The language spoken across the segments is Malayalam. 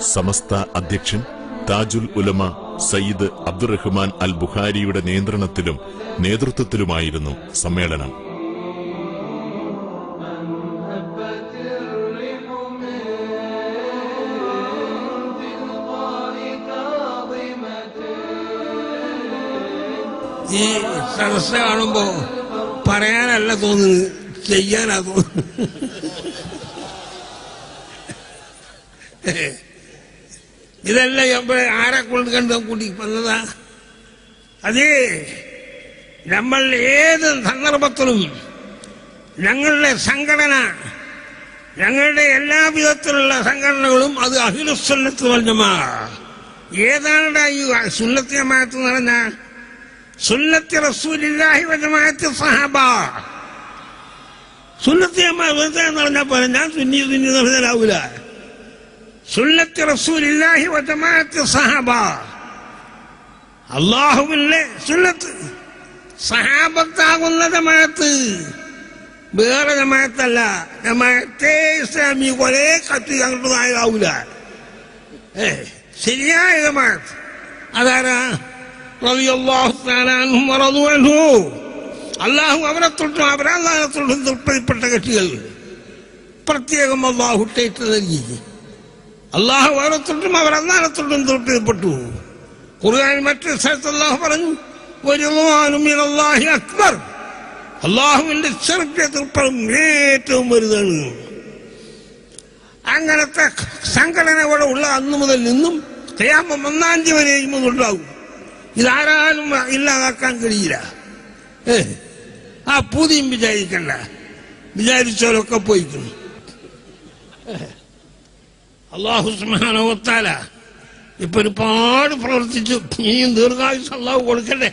സമസ്ത അധ്യക്ഷൻ താജുൽ ഉലമ സയ്യിദ് അബ്ദുറഹ്മാൻ അൽ ബുഖാരിയുടെ നിയന്ത്രണത്തിലും നേതൃത്വത്തിലുമായിരുന്നു സമ്മേളനം. ഈ സദസ് കാണുമ്പോ പറയാനല്ല തോന്നുന്നത് ചെയ്യാനാ തോന്നുന്നത്. ഇതെല്ലാം ഇവിടെ ആരെ കൊണ്ട് കണ്ട് കൂടി വന്നതാ? അതേ നമ്മൾ ഏത് സന്ദർഭത്തിലും ഞങ്ങളുടെ സംഘടന ഞങ്ങളുടെ എല്ലാ വിധത്തിലുള്ള സംഘടനകളും അത് അഖിലുസുന്നത്ത് വല്ലമാ ഏതാണ് ഈ സുന്നത്ത് ജമാഅത്ത് എന്ന് പറഞ്ഞാൽ സുന്നത്തി റസൂലില്ലാഹി വജമാഅത്തി സഹാബ. സുന്നത്തി ജമാഅത്ത് എന്ന് പറഞ്ഞാൽ ഞാൻ സുന്നി സുന്നി സുന്നത്തി റസൂലില്ലാഹി വജമാഅത്ത് സഹാബ. അള്ളാഹുവിന്റെ സുന്നത്ത്. സഹാബത്താകുന്ന ജമാഅത്ത്. വേറെ ജമാഅത്തല്ല. ജമാഅത്തെ ഇസ്ലാമി ഒരേ കത്തി കണ്ടതായാവൂല ഏ ശരിയായ ജമാഅത്ത്. അതാരാ? അള്ളാഹു അവരെ തൊട്ടും അവരെ അള്ളാഹെ തൊട്ടും തൃപ്തിപ്പെട്ട കക്ഷികൾ പ്രത്യേകം അള്ളാഹു ടേറ്റ് നൽകി അള്ളാഹു അവരെ തൊട്ടും അവർ അന്നാനത്തോട്ടും തൊട്ടും തൃപ്തിപ്പെട്ടു ഖുർആൻ മറ്റൊരു സ്ഥലത്ത് അള്ളാഹു പറഞ്ഞു അക്ബർ. അള്ളാഹുവിന്റെ ചെറുപ്പിയ തൃപ്തം ഏറ്റവും വലുതാണ്. അങ്ങനത്തെ സംഘടന ഇവിടെ ഉള്ള അന്ന് മുതൽ നിന്നും കയാമം ഒന്നാം തീയതി വരെയും ഉണ്ടാകും ഇതാരാലും ഇല്ലാതാക്കാൻ കഴിയില്ല. ഏ ആ പൂതിയും വിചാരിക്കണ്ട. വിചാരിച്ചവരൊക്കെ പോയിക്കുന്നു. അള്ളാഹു സുഹാനവത്താല ഇപ്പൊ ഒരുപാട് പ്രവർത്തിച്ചു. ഇനിയും ദീർഘായുസ് അള്ളാഹു കൊടുക്കട്ടെ.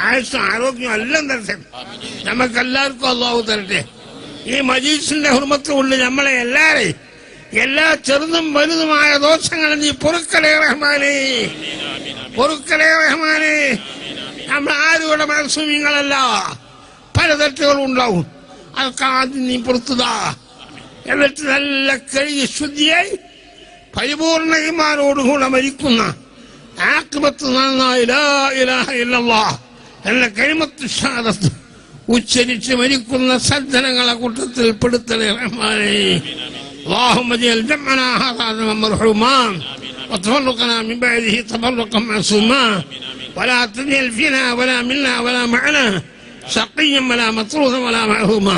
ആയുസും ആരോഗ്യം എല്ലാം തരട്ടെ. നമുക്കെല്ലാവർക്കും അള്ളാഹു തരട്ടെ. ഈ മജീസിന്റെ ഹുർമത്ത് കൊണ്ട് നമ്മളെ എല്ലാരെയും എല്ലാ ചെറുതും വലുതുമായ ദോഷങ്ങളും നീ പൊറുക്കലേ റഹ്മാനെ. പൊറുക്കലേ റഹ്മാനെ. നമ്മൾ ആരുടെ മനസ്സുമിങ്ങളല്ല പല തെറ്റുകളും ഉണ്ടാവും അതൊക്കെ ആദ്യം നീ പുറത്തുതാ. എന്നിട്ട് നല്ല കഴുകി ശുദ്ധിയായി പരിപൂർണ ഇമാനോടുകൂടെ മരിക്കുന്ന ആക്രമത്ത് നന്നായി ലാ ഇലാഹ ഇല്ലല്ലാഹ് എന്ന കഴിമത്ത് ഷാദത്ത് ഉച്ചരിച്ച് മരിക്കുന്ന സജ്ജനങ്ങളെ കൂട്ടത്തിൽ പെടുത്തലേ റഹ്മാനെ اللهم اجعل جمعنا هذا مرحوما وتفرقنا من بعده تفرقا معصوما ولا تجعل فينا ولا منا ولا معنا شقيا ولا مطرودا ولا معهوما